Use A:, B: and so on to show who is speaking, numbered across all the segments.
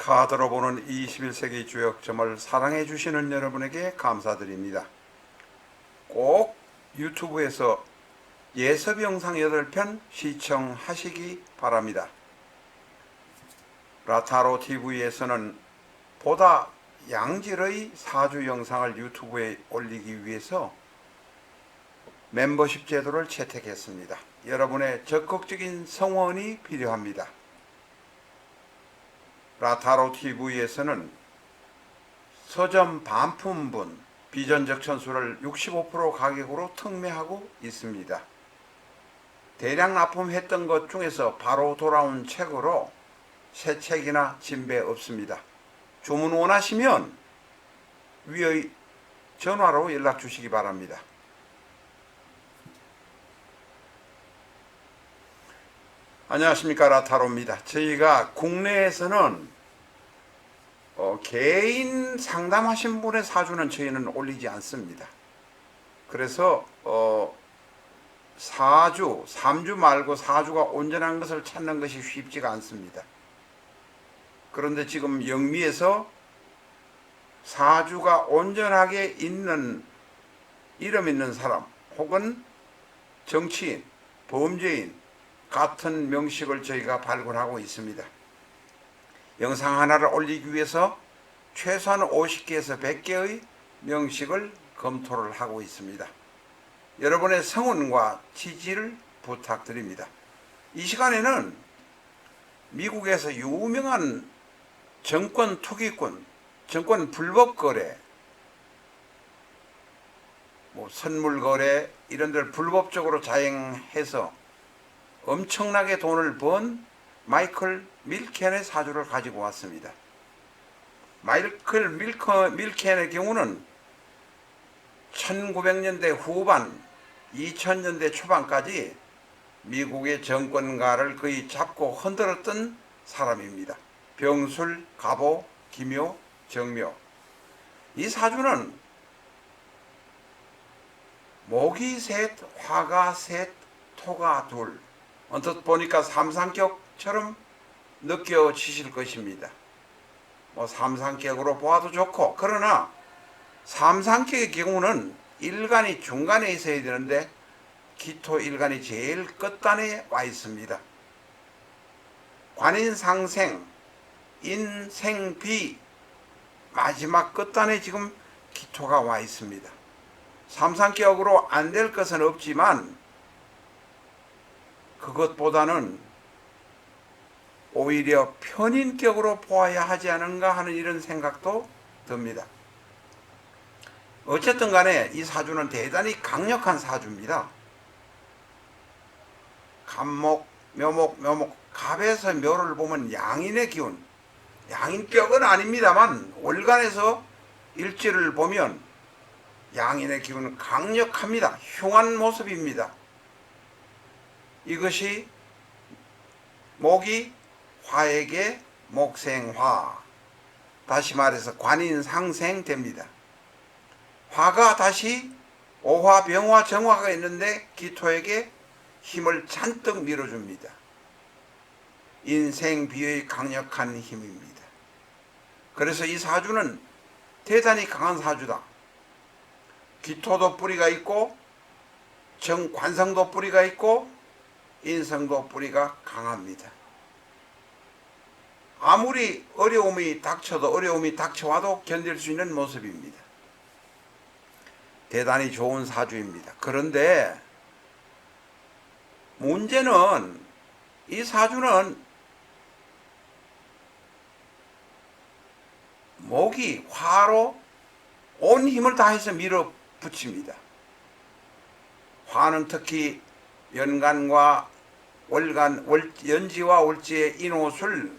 A: 카드로 보는 21세기 주역점을 사랑해 주시는 여러분에게 감사드립니다. 꼭 유튜브에서 예습 영상 8편 시청하시기 바랍니다. 라타로 TV에서는 보다 양질의 사주 영상을 유튜브에 올리기 위해서 멤버십 제도를 채택했습니다. 여러분의 적극적인 성원이 필요합니다. 라타로 TV에서는 서점 반품분 비전적 천수를 65% 가격으로 특매하고 있습니다. 대량 납품했던 것 중에서 바로 돌아온 책으로 새 책이나 진배 없습니다. 주문 원하시면 위의 전화로 연락 주시기 바랍니다. 안녕하십니까 라타로입니다. 저희가 국내에서는 어, 개인 상담하신 분의 사주는 저희는 올리지 않습니다. 그래서 어, 사주, 삼주 말고 사주가 온전한 것을 찾는 것이 쉽지가 않습니다. 그런데 지금 영미에서 사주가 온전하게 있는 이름 있는 사람 혹은 정치인, 범죄인 같은 명식을 저희가 발굴하고 있습니다. 영상 하나를 올리기 위해서 최소한 50개에서 100개의 명식을 검토를 하고 있습니다. 여러분의 성원과 지지를 부탁드립니다. 이 시간에는 미국에서 유명한 정권 투기꾼, 정권 불법 거래, 뭐 선물 거래 이런 데를 불법적으로 자행해서 엄청나게 돈을 번 마이클 밀켄의 사주를 가지고 왔습니다. 마이클 밀커, 밀켄의 경우는 1900년대 후반, 2000년대 초반까지 미국의 정권가를 거의 잡고 흔들었던 사람입니다. 병술, 갑오, 기묘, 정묘. 이 사주는 목이 셋, 화가 셋, 토가 둘. 언뜻 보니까 삼상격처럼 느껴지실 것입니다. 뭐 삼상격으로 보아도 좋고 그러나 삼상격의 경우는 일간이 중간에 있어야 되는데 기토 일간이 제일 끝단에 와 있습니다. 관인상생, 인생비 마지막 끝단에 지금 기토가 와 있습니다. 삼상격으로 안 될 것은 없지만 그것보다는 오히려 편인격으로 보아야 하지 않은가 하는 이런 생각도 듭니다. 어쨌든 간에 이 사주는 대단히 강력한 사주입니다. 갑목, 묘목, 묘목, 갑에서 묘를 보면 양인의 기운, 양인격은 아닙니다만 월간에서 일지를 보면 양인의 기운은 강력합니다. 흉한 모습입니다. 이것이 목이 화에게 목생화 다시 말해서 관인 상생됩니다. 화가 다시 오화, 병화, 정화가 있는데 기토에게 힘을 잔뜩 밀어줍니다. 인생 비의 강력한 힘입니다. 그래서 이 사주는 대단히 강한 사주다. 기토도 뿌리가 있고 정관성도 뿌리가 있고 인성도 뿌리가 강합니다. 아무리 어려움이 닥쳐도 어려움이 닥쳐와도 견딜 수 있는 모습입니다. 대단히 좋은 사주입니다. 그런데 문제는 이 사주는 목이 화로 온 힘을 다해서 밀어붙입니다. 화는 특히 연간과 월간, 월, 연지와 월지의 인옷을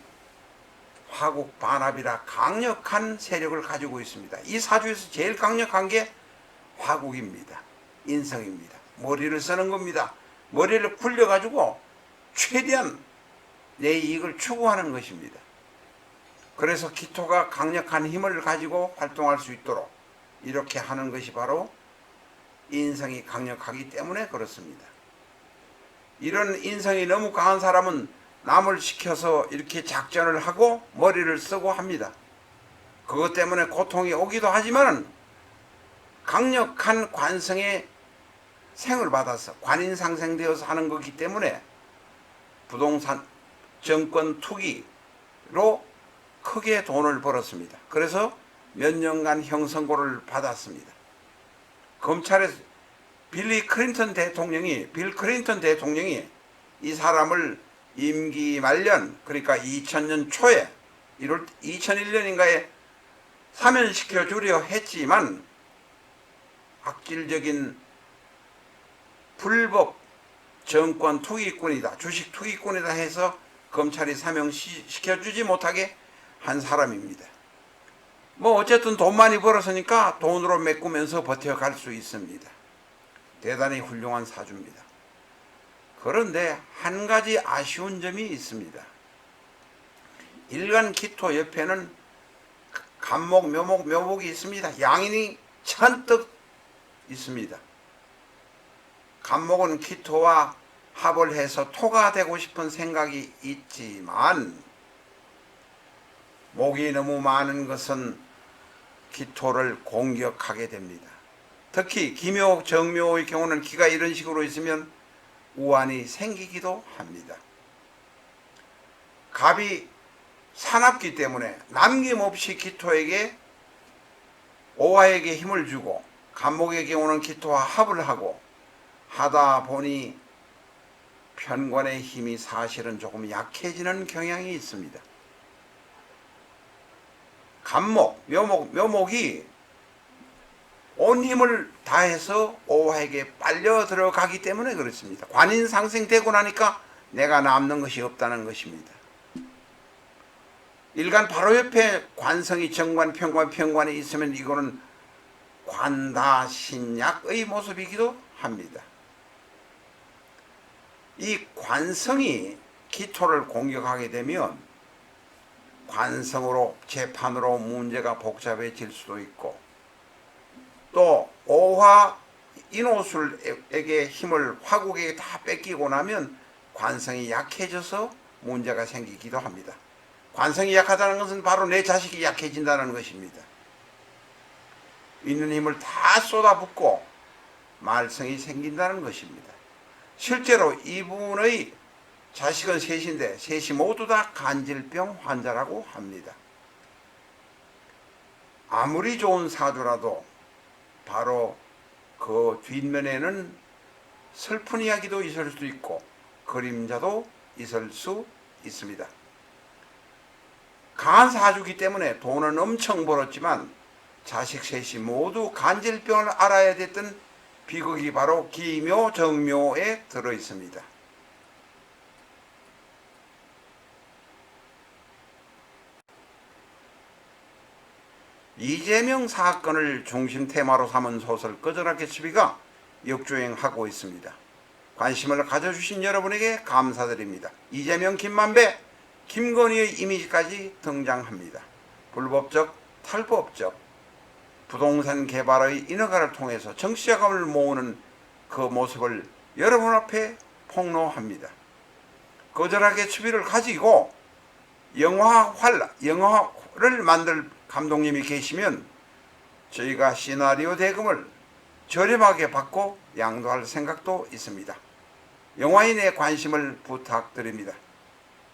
A: 화국 반합이라 강력한 세력을 가지고 있습니다. 이 사주에서 제일 강력한 게 화국입니다. 인성입니다. 머리를 쓰는 겁니다. 머리를 굴려가지고 최대한 내 이익을 추구하는 것입니다. 그래서 기토가 강력한 힘을 가지고 활동할 수 있도록 이렇게 하는 것이 바로 인성이 강력하기 때문에 그렇습니다. 이런 인성이 너무 강한 사람은 남을 시켜서 이렇게 작전을 하고 머리를 쓰고 합니다. 그것 때문에 고통이 오기도 하지만 강력한 관성의 생을 받아서 관인 상생되어서 하는 거기 때문에 부동산 정권 투기로 크게 돈을 벌었습니다. 그래서 몇 년간 형선고를 받았습니다. 검찰에서 빌리 클린턴 대통령이 빌 클린턴 대통령이 이 사람을 임기 말년 그러니까 2000년 초에 1월 2001년인가에 사면시켜 주려 했지만 악질적인 불법 정권 투기꾼이다 주식 투기꾼이다 해서 검찰이 사명시켜 주지 못하게 한 사람입니다. 뭐 어쨌든 돈 많이 벌었으니까 돈으로 메꾸면서 버텨갈 수 있습니다. 대단히 훌륭한 사주입니다. 그런데 한 가지 아쉬운 점이 있습니다. 일간 기토 옆에는 간목, 묘목, 묘목이 있습니다. 양인이 천뜩 있습니다. 간목은 기토와 합을 해서 토가 되고 싶은 생각이 있지만 목이 너무 많은 것은 기토를 공격하게 됩니다. 특히 기묘, 정묘의 경우는 기가 이런 식으로 있으면 우환이 생기기도 합니다. 갑이 사납기 때문에 남김없이 기토에게 오화에게 힘을 주고 간목의 경우는 기토와 합을 하고 하다 보니 편관의 힘이 사실은 조금 약해지는 경향이 있습니다. 간목, 묘목, 묘목이 온 힘을 다해서 오화에게 빨려 들어가기 때문에 그렇습니다. 관인 상생되고 나니까 내가 남는 것이 없다는 것입니다. 일간 바로 옆에 관성이 정관, 평관, 평관이 있으면 이거는 관다신약의 모습이기도 합니다. 이 관성이 기토를 공격하게 되면 관성으로 재판으로 문제가 복잡해질 수도 있고 또 오화 인호술에게 힘을 화국에게 다 뺏기고 나면 관성이 약해져서 문제가 생기기도 합니다. 관성이 약하다는 것은 바로 내 자식이 약해진다는 것입니다. 있는 힘을 다 쏟아붓고 말썽이 생긴다는 것입니다. 실제로 이분의 자식은 셋인데 셋이 모두 다 간질병 환자라고 합니다. 아무리 좋은 사주라도 바로 그 뒷면에는 슬픈 이야기도 있을 수 있고 그림자도 있을 수 있습니다. 강한 사주기 때문에 돈은 엄청 벌었지만 자식 셋이 모두 간질병을 알아야 됐던 비극이 바로 기묘 정묘에 들어 있습니다. 이재명 사건을 중심 테마로 삼은 소설 꺼져라게 수비가 역주행하고 있습니다. 관심을 가져주신 여러분에게 감사드립니다. 이재명, 김만배, 김건희의 이미지까지 등장합니다. 불법적, 탈법적, 부동산 개발의 인허가를 통해서 정치자금을 모으는 그 모습을 여러분 앞에 폭로합니다. 거절하게 추비를 가지고 영화 활, 영화를 만들 감독님이 계시면 저희가 시나리오 대금을 저렴하게 받고 양도할 생각도 있습니다. 영화인의 관심을 부탁드립니다.